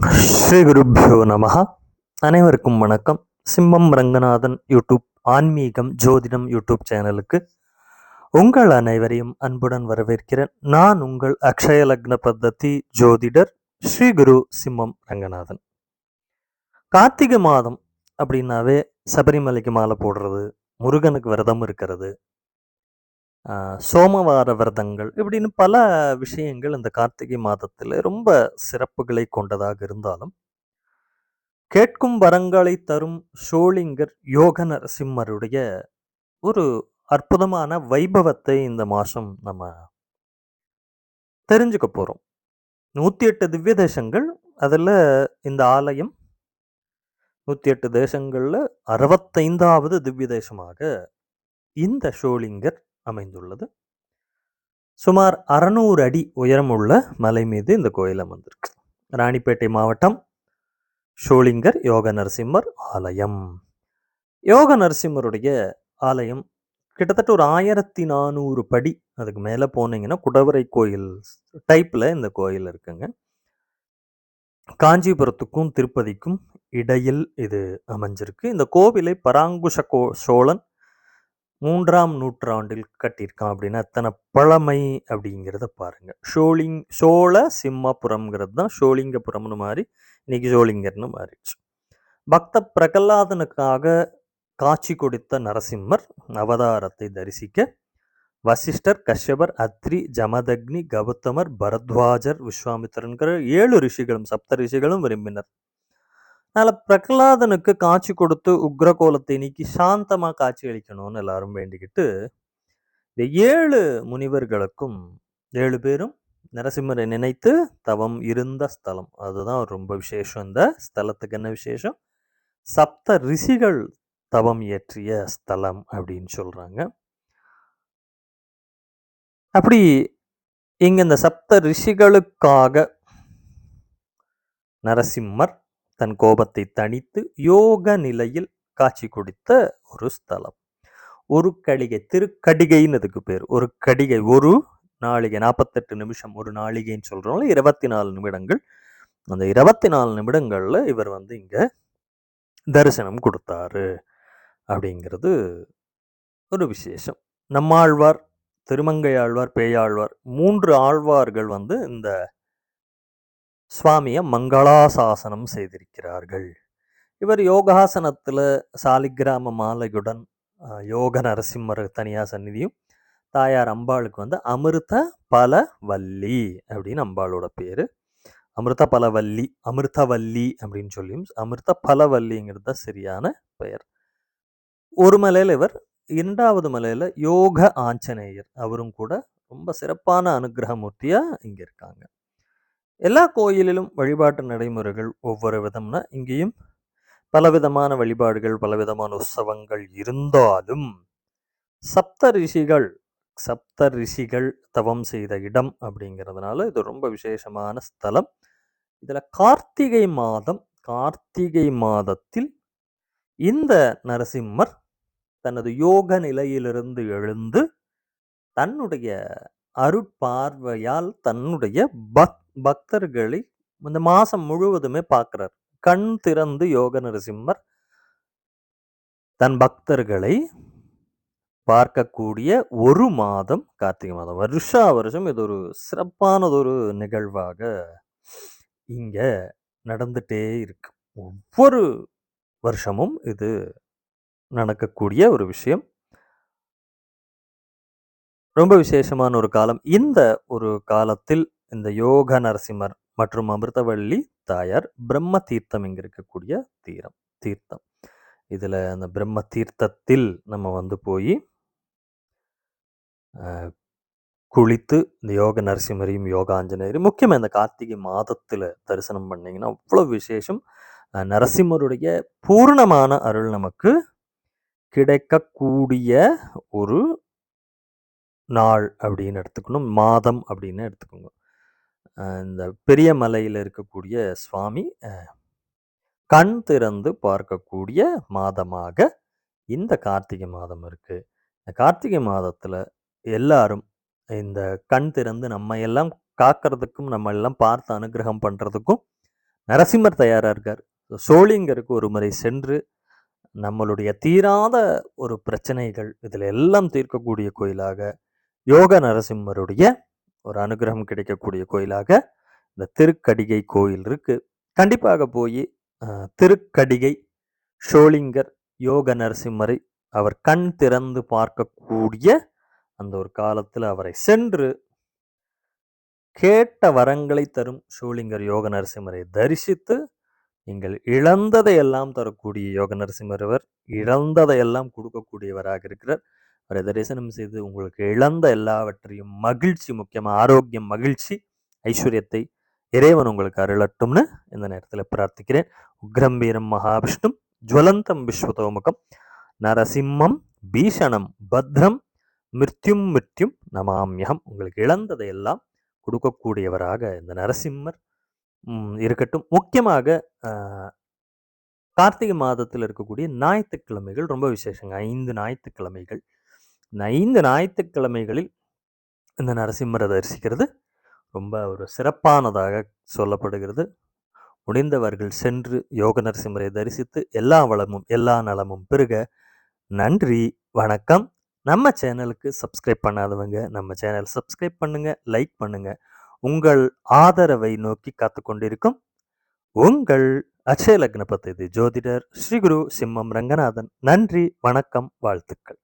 ஸ்ரீ குருப்பியோ நமகா அனைவருக்கும் வணக்கம். சிம்மம் ரங்கநாதன் யூடியூப் ஆன்மீகம் ஜோதிடம் யூடியூப் சேனலுக்கு உங்கள் அனைவரையும் அன்புடன் வரவேற்கிறேன். நான் உங்கள் அக்ஷய லக்ன பத்ததி ஜோதிடர் ஸ்ரீ குரு சிம்மம் ரங்கநாதன். கார்த்திகை மாதம் அப்படின்னாவே சபரிமலைக்கு மாலை போடுறது முருகனுக்கு விரதம் இருக்கிறது சோமவார விரதங்கள் இப்படின்னு பல விஷயங்கள் இந்த கார்த்திகை மாதத்தில் ரொம்ப சிறப்புகளை கொண்டதாக இருந்தாலும் கேட்கும் வரங்களை தரும் ஷோலிங்கர் யோக நரசிம்மருடைய ஒரு அற்புதமான வைபவத்தை இந்த மாதம் நம்ம தெரிஞ்சுக்க போகிறோம் நூற்றி எட்டு திவ்ய தேசங்கள் அதில் இந்த ஆலயம் நூற்றி எட்டு தேசங்களில் அறுபத்தைந்தாவது திவ்ய தேசமாக இந்த ஷோலிங்கர் அமைந்துள்ளது. சுமார் அறநூறு அடி உயரமுள்ள மலை மீது இந்த கோயில் அமர்ந்திருக்கு. ராணிப்பேட்டை மாவட்டம் ஷோலிங்கர் யோக நரசிம்மர் ஆலயம். யோக நரசிம்மருடைய ஆலயம் கிட்டத்தட்ட ஒரு ஆயிரத்தி நானூறு படி அதுக்கு மேலே போனீங்கன்னா குடவரை கோயில் டைப்பில் இந்த கோயில் இருக்குங்க. காஞ்சிபுரத்துக்கும் திருப்பதிக்கும் இடையில் இது அமைஞ்சிருக்கு. இந்த கோவிலை பராங்குஷ கோ சோழன் மூன்றாம் நூற்றாண்டில் கட்டியிருக்கான் அப்படின்னா அத்தனை பழமை அப்படிங்கிறத பாருங்கள் ஷோலிங் சோழ சிம்மபுரம்ங்கிறது தான் ஷோலிங்கபுரம்னு மாறி இன்னைக்கு சோழிங்கர்னு மாறிடுச்சு. பக்த பிரகலாதனுக்காக காட்சி கொடுத்த நரசிம்மர் அவதாரத்தை தரிசிக்க வசிஷ்டர் கஷ்யபர் அத்ரி ஜமதக்னி கௌதமர் பரத்வாஜர் விஸ்வாமித்திரன்கிற ஏழு ரிஷிகளும் சப்த ரிஷிகளும் விரும்பினர். அதனால் பிரகலாதனுக்கு காட்சி கொடுத்து உக்ரகோலத்தை நீக்கி சாந்தமாக காட்சி அளிக்கணும்னு எல்லாரும் வேண்டிக்கிட்டு இந்த ஏழு முனிவர்களுக்கும் ஏழு பேரும் நரசிம்மரை நினைத்து தவம் இருந்த ஸ்தலம். அதுதான் ரொம்ப விசேஷம். இந்த ஸ்தலத்துக்கு என்ன விசேஷம்? சப்த ரிஷிகள் தவம் இயற்றிய ஸ்தலம் அப்படின்னு சொல்கிறாங்க அப்படி இங்கே இந்த சப்த ரிஷிகளுக்காக நரசிம்மர் தன் கோபத்தை தணித்து யோக நிலையில் காட்சி கொடுத்த ஒரு ஸ்தலம். ஒரு கடிகை திருக்கடிகைன்னு அதுக்கு பேர். ஒரு கடிகை ஒரு நாளிகை நாற்பத்தெட்டு நிமிஷம் ஒரு நாளிகைன்னு சொல்கிறோம்ல இருபத்தி நாலு நிமிடங்கள். அந்த இருபத்தி நாலு நிமிடங்களில் இவர் வந்து இங்கே தரிசனம் கொடுத்தாரு அப்படிங்கிறது ஒரு விசேஷம். நம்மாழ்வார் திருமங்கை ஆழ்வார் பேயாழ்வார் மூன்று ஆழ்வார்கள் வந்து இந்த சுவாமியை மங்களாசாசனம் செய்திருக்கிறார்கள். இவர் யோகாசனத்தில் சாலிகிராம மாலையுடன் யோக நரசிம்மர் தனியார் சந்நிதியும் தாயார் அம்பாளுக்கு வந்து அமிர்த பலவல்லி அப்படின்னு அம்பாளோட பேர். அமிர்த பலவல்லி அமிர்தவல்லி அப்படின்னு சொல்லியும் அமிர்த பலவல்லிங்கிறது தான் சரியான பெயர். ஒரு மலையில் இவர் இரண்டாவது மலையில் யோக ஆஞ்சநேயர். அவரும் கூட ரொம்ப சிறப்பான அனுகிரகமூர்த்தியாக இங்கே இருக்காங்க. எல்லா கோயிலிலும் வழிபாட்டு நடைமுறைகள் ஒவ்வொரு விதம்னா இங்கேயும் பலவிதமான வழிபாடுகள் பலவிதமான உற்சவங்கள் இருந்தாலும் சப்த ரிஷிகள் சப்த ரிஷிகள் தவம் செய்த இடம் அப்படிங்கிறதுனால இது ரொம்ப விசேஷமான ஸ்தலம். இதில் கார்த்திகை மாதம் கார்த்திகை மாதத்தில் இந்த நரசிம்மர் தனது யோக நிலையிலிருந்து எழுந்து தன்னுடைய அருட்பார்வையால் தன்னுடைய பக் பக்தர்களை இந்த மாசம் முழுவதுமே பார்க்கிறார். கண் திறந்து யோக நரசிம்மர் தன் பக்தர்களை பார்க்கக்கூடிய ஒரு மாதம் கார்த்திகை மாதம். வருஷா வருஷம் இது ஒரு சிறப்பானதொரு நிகழ்வாக இங்கே நடந்துட்டே இருக்கு. ஒவ்வொரு வருஷமும் இது நடக்கக்கூடிய ஒரு விஷயம். ரொம்ப விசேஷமான ஒரு காலம். இந்த ஒரு காலத்தில் இந்த யோக நரசிம்மர் மற்றும் அமிர்தவள்ளி தாயார் பிரம்ம தீர்த்தம் இங்கே இருக்கக்கூடிய தீரம் தீர்த்தம். இதில் அந்த பிரம்ம தீர்த்தத்தில் நம்ம வந்து போய் குளித்து இந்த யோக நரசிம்மரையும் யோகாஞ்சநேயரையும் முக்கியமாக இந்த கார்த்திகை மாதத்தில் தரிசனம் பண்ணிங்கன்னா அவ்வளோ விசேஷம். நரசிம்மருடைய பூர்ணமான அருள் நமக்கு கிடைக்கக்கூடிய ஒரு நாள் அப்படின்னு எடுத்துக்கணும் மாதம் அப்படின்னு எடுத்துக்கோங்க. இந்த பெரிய மலையில் இருக்கக்கூடிய சுவாமி கண் திறந்து பார்க்கக்கூடிய மாதமாக இந்த கார்த்திகை மாதம் இருக்குது இந்த கார்த்திகை மாதத்தில் எல்லாரும் இந்த கண் திறந்து நம்ம எல்லாம் காக்கிறதுக்கும் நம்ம எல்லாம் பார்த்து அனுகிரகம் பண்ணுறதுக்கும் நரசிம்மர் தயாராக இருக்கார். சோழிங்கருக்கு ஒரு முறை சென்று நம்மளுடைய தீராத ஒரு பிரச்சனைகள் இதில் எல்லாம் தீர்க்கக்கூடிய கோயிலாக யோக நரசிம்மருடைய ஒரு அனுகிரகம் கிடைக்கக்கூடிய கோயிலாக இந்த திருக்கடிகை கோயில் இருக்குது கண்டிப்பாக போய் திருக்கடிகை ஷோலிங்கர் யோக நரசிம்மரை அவர் கண் திறந்து பார்க்கக்கூடிய அந்த ஒரு காலத்தில் அவரை சென்று கேட்ட வரங்களை தரும் ஷோலிங்கர் யோக நரசிம்மரை தரிசித்து நீங்கள் இழந்ததை எல்லாம் தரக்கூடிய யோக நரசிம்மர் இவர் இழந்ததை எல்லாம் கொடுக்கக்கூடியவராக இருக்கிறார். அவரை தரிசனம் செய்து உங்களுக்கு இழந்த எல்லாவற்றையும் மகிழ்ச்சி முக்கியமாக ஆரோக்கியம் மகிழ்ச்சி ஐஸ்வர்யத்தை இறைவன் உங்களுக்கு அருளட்டும்னு இந்த நேரத்தில் பிரார்த்திக்கிறேன். உக்ரம் வீரம் மகாவிஷ்ணும் ஜுவலந்தம் விஸ்வதோமுகம் நரசிம்மம் பீஷணம் பத்ரம் மிருத்யும் மிருத்யும் நமாமியகம். உங்களுக்கு இழந்ததை எல்லாம் கொடுக்கக்கூடியவராக இந்த நரசிம்மர் இருக்கட்டும். முக்கியமாக கார்த்திகை மாதத்தில் இருக்கக்கூடிய ஞாயிற்றுக்கிழமைகள் ரொம்ப விசேஷங்க. ஐந்து ஞாயிற்றுக்கிழமைகள். இந்த ஐந்து ஞாயிற்றுக்கிழமைகளில் இந்த நரசிம்மரை தரிசிக்கிறது. ரொம்ப ஒரு சிறப்பானதாக சொல்லப்படுகிறது. முடிந்தவர்கள் சென்று யோக நரசிம்மரை தரிசித்து எல்லா வளமும் எல்லா நலமும் பெருக. நன்றி வணக்கம். நம்ம சேனலுக்கு சப்ஸ்கிரைப் பண்ணாதவங்க நம்ம சேனல் சப்ஸ்கிரைப் பண்ணுங்கள் லைக் பண்ணுங்கள் உங்கள் ஆதரவை நோக்கி காத்து கொண்டிருக்கும் உங்கள் அச்சய லக்ன பத்ததி ஜோதிடர் ஸ்ரீகுரு சிம்மம் ரங்கநாதன். நன்றி வணக்கம் வாழ்த்துக்கள்.